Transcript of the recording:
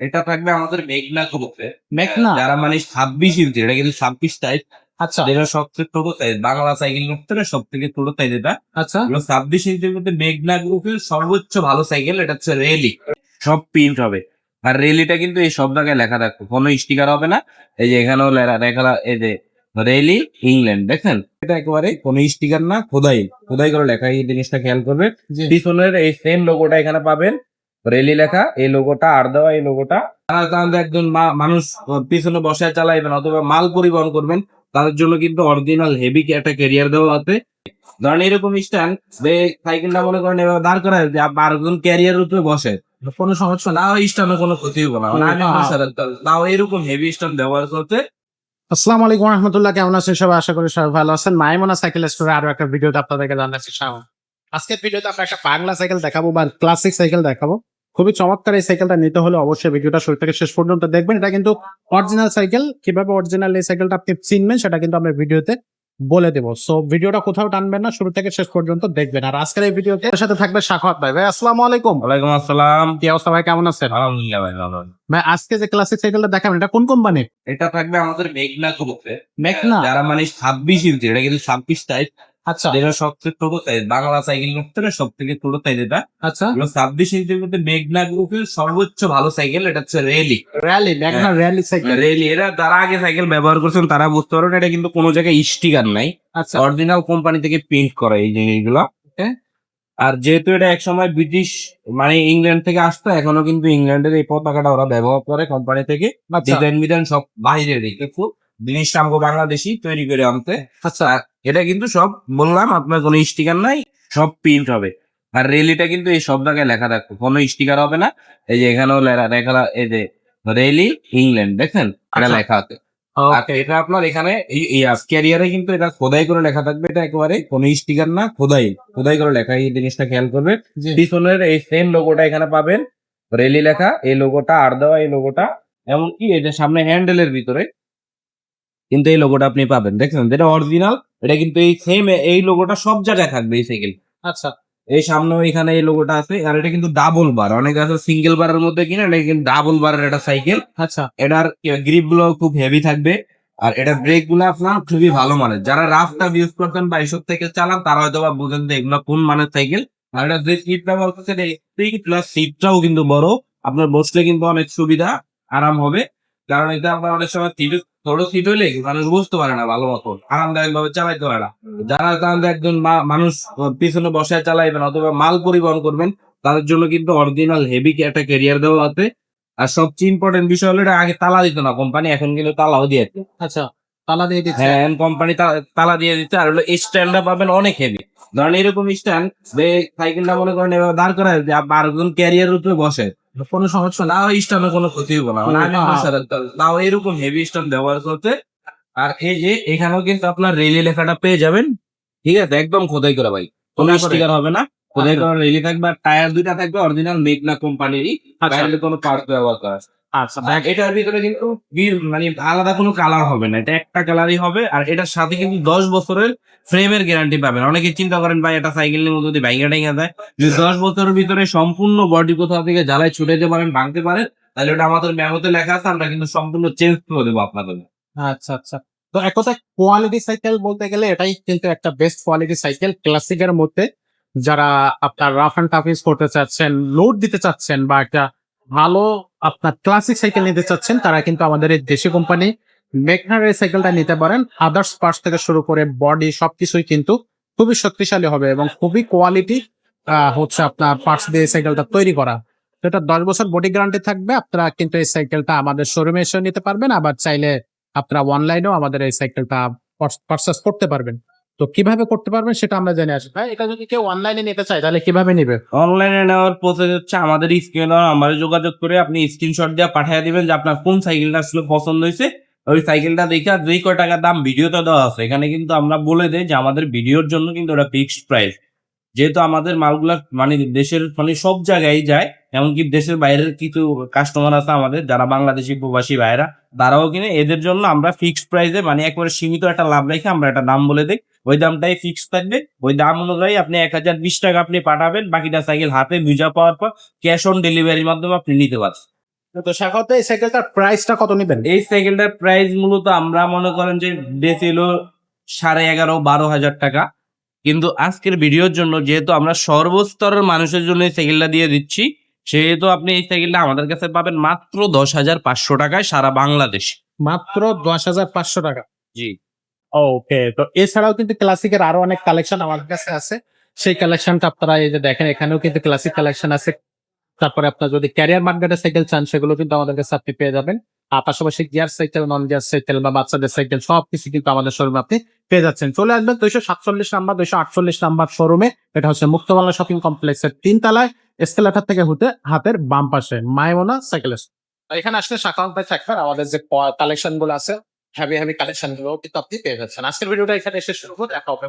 এটা থাকবে আমাদের মেঘনা গ্রুপে। মেঘনা? যারা মানে ছাব্বিশ ইঞ্চি এটা কিন্তু ছাব্বিশ টাইপ আচ্ছা। যেটা সবচেয়ে ছোট সাইজ বাংলা সাইকেল করতে সব থেকে ছোট সাইজ এটা। আচ্ছা। ছাব্বিশ ইঞ্চির মধ্যে মেঘনা গ্রুপের সর্বোচ্চ ভালো সাইকেল এটা হচ্ছে রেলি সব প্রিন্ট হবে। আর রেলিটা কিন্তু এই সব জায়গায় লেখা থাকবে। কোনো স্টিকার হবে না। এই যে এখানেও লেখা- লেখা এই যে রেলি ইংল্যান্ড দেখেন? এটা একেবারে কোনো স্টিকার না খোদাই। খোদাই করে লেখা এই জিনিসটা খেয়াল করবে। জি। পিছনের এই সেম লোগোটা এখানে পাবেন। রেলি লেখা এই লোগোটা আর দেওয়া এই লোগোটা সাধারণত একজন মানুষ পিছনে বসে চালাইবেন অথবা মাল পরিবহন করবেন তাদের জন্য কিন্তু অরিজিনাল হেভি একটা ক্যারিয়ার দেওয়া আছে। ধরেন এরকম স্ট্যান্ড যে সাইকেলটা মনে করেন এবার দাঁড় করা যে বারোজন ক্যারিয়ার উপরে বসে। কোনো সমস্যা না ওই স্ট্যান্ডে কোনো ক্ষতি হবে না। মানে আমি হ্যাঁ। তাও এরকম হেভি স্ট্যান্ড ব্যবহার করতে আসসালামু আলাইকুম রহমতুল্লাহ কেমন আছেন সবাই? আশা করি সবাই ভালো আছেন। মাইমোনা সাইকেল স্টোরে আরও একটা ভিডিওতে আপনাদেরকে জানাচ্ছি স্বাগত। আজকের ভিডিওতে আমরা একটা বাংলা সাইকেল দেখাবো বা ক্লাসিক সাইকেল দেখাবো। খুবই চমৎকার এই সাইকেলটা নিতে হলে অবশ্যই ভিডিওটা শুরু থেকে শেষ পর্যন্ত দেখবেন। এটা কিন্তু অরিজিনাল সাইকেল কীভাবে অরিজিনাল এই সাইকেলটা আপনি চিনবেন সেটা কিন্তু আমরা ভিডিওতে বলে দেবো। সো ভিডিওটা কোথাও টানবেন না শুরু থেকে শেষ পর্যন্ত দেখবেন। আর আজকের এই ভিডিওতে এর সাথে থাকবে সাখাত ভাই। ভাই আসসালামু আলাইকুম। ওয়ালাইকুম আসসালাম। কি অবস্থা ভাই কেমন আছেন? আলহামদুলিল্লাহ ভাই ভালো ভাই আজকে যে ক্লাসিক সাইকেলটা দেখাবেন এটা কোন কোম্পানির এটা থাকবে আমাদের মেঘনা গ্রুপে মেঘনা? যারা মানে ছাব্বিশ ইঞ্চি এটা কিন্তু ছাব্বিশ টাইপ আচ্ছা। যেটা সবচেয়ে ছোট সাইজ বাংলা সাইকেল করতে সব থেকে ছোট সাইজ এটা। আচ্ছা। ছাব্বিশ ইঞ্চির মধ্যে মেঘনা গ্রুপের সর্বোচ্চ ভালো সাইকেল এটা হচ্ছে রেলি র্যালি মেঘনা র্যালি সাইকেল রেলি এরা যারা আগে সাইকেল ব্যবহার করছেন তারা বুঝতে পারবেন এটা কিন্তু কোনো জায়গায় স্টিকার নাই। আচ্ছা। অরিজিনাল কোম্পানি থেকে প্রিন্ট করা এই জিনিসগুলো. আর যেহেতু এটা একসময় ব্রিটিশ মানে ইংল্যান্ড থেকে আসতো এখনও কিন্তু ইংল্যান্ডের এই পতাকাটা ওরা ব্যবহার করে কোম্পানি থেকে। আচ্ছা। ডিজাইন মিজাইন সব বাইরের কিন্তু জিনিসটা আমাকে বাংলাদেশি তৈরি করে আনতে। আচ্ছা। এটা কিন্তু সব বললাম আপনার কোনো স্টিকার নাই সব প্রিন্ট হবে। আর রেলিটা কিন্তু এই সব জায়গায় লেখা থাকবে কোনো স্টিকার হবে না। এই যে এখানেও লেখা- লেখা এই যে রেলি ইংল্যান্ড দেখেন? এটা আচ্ছা। লেখা আছে। এটা আপনার এখানে এই ক্যারিয়ারে কিন্তু এটা খোদাই করে লেখা থাকবে এটা একেবারে কোনো স্টিকার না খোদাই খোদাই করে লেখা এই জিনিসটা খেয়াল করবে পিছনের এই সেম লোগোটা এখানে পাবেন রেলি লেখা এই লোগোটা আর দেওয়া এই লোগোটা এমনকি এটা সামনে হ্যান্ডেলের ভিতরে কিন্তু এই লোগোটা আপনি পাবেন। দেখছেন? যেটা অরিজিনাল এটা কিন্তু এই সেম এই লোগোটা সব জায়গায় থাকবে এই সাইকেল আচ্ছা। এই সামনে এখানে এই লোগোটা আছে আর এটা কিন্তু ডাবল বার অনেক আছে সিঙ্গেল বারের মধ্যে কিনা এটা কিন্তু ডাবল বারের একটা সাইকেল আচ্ছা। এটার গ্রিপগুলো খুব হেভি থাকবে আর এটা ব্রেকগুলো আপনার খুবই ভালো মানের। যারা রাফ টাফ ইউজ করতেন বা এইসব সাইকেল চালান তারা হয়তো বা বুঝেন যে এগুলো কোন মানের সাইকেল আর এটা যে সিট ব্যবহার করছে প্লাস সিটটাও কিন্তু বড়। আপনার বসলে কিন্তু অনেক সুবিধা আরাম হবে। কারণ এটা আপনার অনেক সময় ছোট সিট হইলে মানুষ বুঝতে পারে না ভালো মতো আরামদায়ক ভাবে চালাইতে পারে না। যারা তাহলে একজন মানুষ পিছনে বসে চালাইবেন অথবা মাল পরিবহন করবেন তাদের জন্য কিন্তু অরিজিনাল হেভি একটা ক্যারিয়ার দেওয়া আছে। আর সবচেয়ে ইম্পর্টেন্ট বিষয় হলো এটা আগে তালা দিত না কোম্পানি এখন কিন্তু তালাও দিয়েছে আচ্ছা তালা দিয়ে দিচ্ছে? হ্যাঁ কোম্পানি তালা দিয়ে দিচ্ছে। আর হলো স্ট্যান্ডটা পাবেন অনেক হেভি ধরেন এরকম স্ট্যান্ড যে সাইকেলটা মনে করেন দাঁড় করা যে বারোজন ক্যারিয়ার উপরে বসে কোনো সমস্যা না স্ট্যান্ডে কোনো ক্ষতি হবে না। মানে আমি হ্যাঁ। তাও এরকম হেভি স্ট্যান্ড ব্যবহার করতে। আর এই যে এখানেও কিন্তু আপনার রেলি লেখাটা পেয়ে যাবেন। ঠিক আছে? একদম খোদাই করা ভাই। কোনো স্টিকার হবে না। খোদাই আচ্ছা। করা রেলি থাকবে আর টায়ার দুইটা থাকবে অরিজিনাল মেঘনা কোম্পানিরই কোনো পার্ট ব্যবহার করা আছে। আচ্ছা আর এটার ভিতরে কিন্তু মানে আলাদা কোনো কালার হবে না। এটা একটা কালারই হবে আর এটার সাথে কিন্তু দশ বছরের ফ্রেমের গ্যারান্টি পাবেন। অনেকে চিন্তা করেন, ভাই, এটা সাইকেলের মধ্যে যদি ভাইঙ্গা টাইঙ্গা যায় যদি দশ বছরের ভিতরে সম্পূর্ণ বডি কোথাও থেকে জ্বালায় ছুটে যেতে পারেন, ভাঙতে পারেন, তাহলে ওটা আমাদের মেমোতে লেখা আছে, আমরা কিন্তু সম্পূর্ণ চেঞ্জ করে দেবো আপনাদের। আচ্ছা আচ্ছা। তো এক কথা কোয়ালিটি সাইকেল বলতে গেলে এটাই কিন্তু একটা বেস্ট কোয়ালিটি সাইকেল ক্লাসিকের মধ্যে। যারা আপনার রাফ অ্যান্ড টাফ ইউজ করতে চাচ্ছেন লোড দিতে চাচ্ছেন বা একটা ভালো আপনার ক্লাসিক সাইকেল নিতে চাচ্ছেন, তারা কিন্তু আমাদের এই দেশি কোম্পানি মেঘনার এই সাইকেলটা নিতে পারেন। আদার্স পার্টস থেকে শুরু করে বডি সবকিছুই কিন্তু খুবই শক্তিশালী হবে এবং খুবই কোয়ালিটি হচ্ছে আপনার পার্টস দিয়ে সাইকেলটা তৈরি করা। এটা দশ বছর বডি গ্যারান্টি থাকবে, আপনারা কিন্তু এই সাইকেলটা আমাদের শোরুমে এসে নিতে পারবেন, আবার চাইলে আপনারা অনলাইনেও আমাদের এই সাইকেলটা পারচেস করতে পারবেন। তো কীভাবে করতে পারবেন সেটা আমরা জেনে আসি। ভাই, এটা যদি কেউ অনলাইনে নিতে চায়, তাহলে কীভাবে নেবে? অনলাইনে নেওয়ার প্রসেস হচ্ছে আমাদের স্ক্রিন আমাদের যোগাযোগ করে আপনি স্ক্রিনশট দিয়ে পাঠিয়ে দিবেন যে আপনার কোন সাইকেলটা আসলে পছন্দ হয়েছে। ওই সাইকেলটা দেখে দুই কয় টাকা দাম ভিডিওতে দেওয়া আছে, এখানে কিন্তু আমরা বলে দেই যে আমাদের ভিডিওর জন্য কিন্তু ওটা ফিক্সড প্রাইস যেহেতু আমাদের মালগুলা মানে দেশের মানে সব জায়গায় যায়, এমনকি দেশের বাইরের কিছু কাস্টমার আছে আমাদের, যারা বাংলাদেশি প্রবাসী ভাইরা তারাও কিনে, এদের জন্য আমরা ফিক্সড প্রাইসে মানে একবারে সীমিত একটা লাভ রেখে আমরা একটা দাম বলে দিই। ওই দামটাই ফিক্স থাকবে। ওই দাম অনুযায়ী আপনি এক হাজার বিশ টাকা আপনি পাঠাবেন বাকিটা সাইকেল হাতে ভিজা পাওয়ার পর ক্যাশ অন ডেলিভারির মাধ্যমে আপনি নিতে পারছেন তো সাকাতে এই সাইকেলটার প্রাইসটা কত নেবেন? এই সাইকেলটার প্রাইস মূলত আমরা মনে করেন যে বেছিল সাড়ে এগারো বারো হাজার টাকা। কিন্তু আজকের ভিডিওর জন্য যেহেতু আমরা সর্বস্তরের মানুষের জন্য এই সাইকেলটা দিয়ে দিচ্ছি সেহেতু আপনি এই সাইকেলটা আমাদের কাছে পাবেন মাত্র দশ হাজার পাঁচশো টাকায় সারা বাংলাদেশ। মাত্র দশ হাজার পাঁচশো টাকা। জি। ওকে তো এছাড়াও কিন্তু ক্লাসিকের আরও অনেক কালেকশন আমাদের কাছে আছে। সেই কালেকশনটা আপনারা এই যে দেখেন, এখানেও কিন্তু ক্লাসিক কালেকশন আছে। তারপরে আপনার যদি ক্যারিয়ার মার্কেটের সাইকেল চান, সেগুলো কিন্তু আমাদের কাছে আপনি পেয়ে যাবেন। আর পাশাপাশি gear cycle non gear cycle বা বাচ্চাদের সাইকেল সব কিছু কিন্তু আমাদের শোরুমে আপনি পেয়ে যাচ্ছেন। চলে আসবেন দুইশো সাতচল্লিশ নাম্বার, দুইশো আটচল্লিশ নাম্বার শোরুমে এটা হচ্ছে মুক্তবাংলা শপিং কমপ্লেক্সের তিন তলায় এসকেলেটার থেকে হতে, হাতের বাম পাশে মায়মোনা সাইকেল এখানে আসলে ভাই থাকবেন, আমাদের যে কালেকশনগুলো আছে হ্যাভি হ্যাভি কালেকশনগুলো কিন্তু আপনি পেয়ে যাচ্ছেন। আজকের ভিডিওটা এখানে এসে শুরু করে দেখা হবে